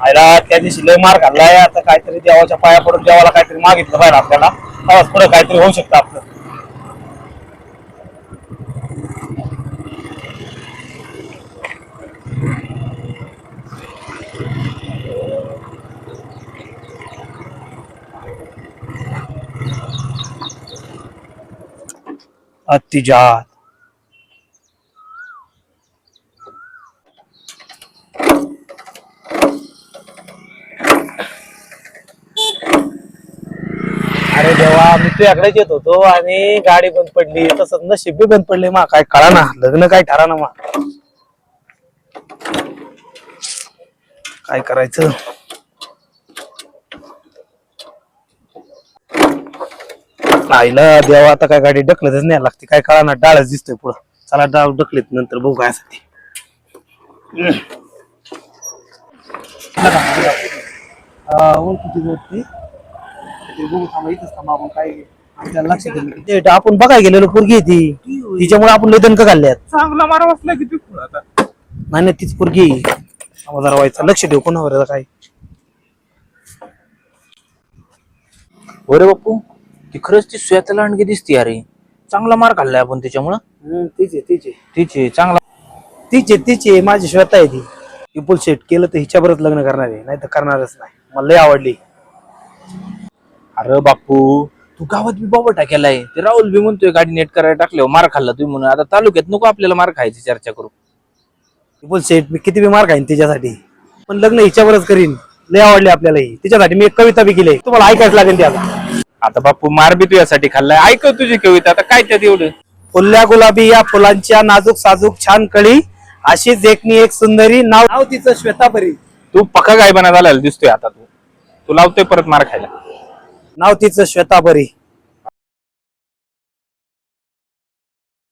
आयला त्या दिवशी लय मार घाललाय आता काहीतरी देवाच्या पाया पडून देवाला काहीतरी मागितलं पाहिजे आपल्याला. तेव्हाच पुढे काहीतरी होऊ शकतं आपलं. अतिजात. अरे देवा मी तुझ्याकडेच येत होतो आणि गाडी बंद पडली. तसंच नशीब बी बंद पडली मा काय कळा ना लग्न काय ठरा ना मा. काय करायचं? आईला देवा आता काय गाडी ढकलतच नाही लागते. काय कळा ना डाळच दिसतोय पुढं. चला डाळ ढकलीत नंतर बघू काय असते. आपण बघाय गेलेलो पोरगी आहे ती. तिच्यामुळे आपण लय दणक घालल्यात चांगला मारा वाचला किती आता. नाही नाही तीच पोरगी आम्हाला जरा व्हायचं लक्ष ठेव कोणावर आहे काय? अरे बापू ती खरंच ती श्वेता लांडगी दिसते अरे. चांगला मार खाल्लाय आपण त्याच्यामुळं तीच आहे तीच आहे. तिचे चांगला. तीच आहे तीच आहे माझी श्वेता आहे ती. विपुल शेट केलं तर हिच्याबरोबर लग्न करणार आहे नाही तर करणारच नाही. मला लय आवडली. अरे बापू तू गावात बी बाबा टाकेलाय ते राहुल बी म्हणतोय गाडी नेट करायला टाकल्यावर मार खाल्ला तुम्ही म्हणून. आता तालुक्यात नको आपल्याला मार खायची चर्चा करू. विपुल शेट मी किती बी मार खाईन तिच्यासाठी. पण लग्न हिच्यावरच करीन. लय आवडली आपल्याला ही तिच्यासाठी मी एक कविता बी केली. तुम्हाला ऐकायच लागेल ती आता. आता बापू मार बी तुझ्यासाठी खाल्लाय. ऐकव तुझी कविता आता काय त्यात एवढं? फुलल्या गुलाबी या फुलांच्या नाजूक साजूक छान कळी. अशीच एकनी एक सुंदरी. नाव नाव तिचं श्वेतापरी. तू पक्का गायबाना झालेला दिसतोय आता तू. तू लावतोय परत मार खायला. नाव तिचं श्वेताबरी.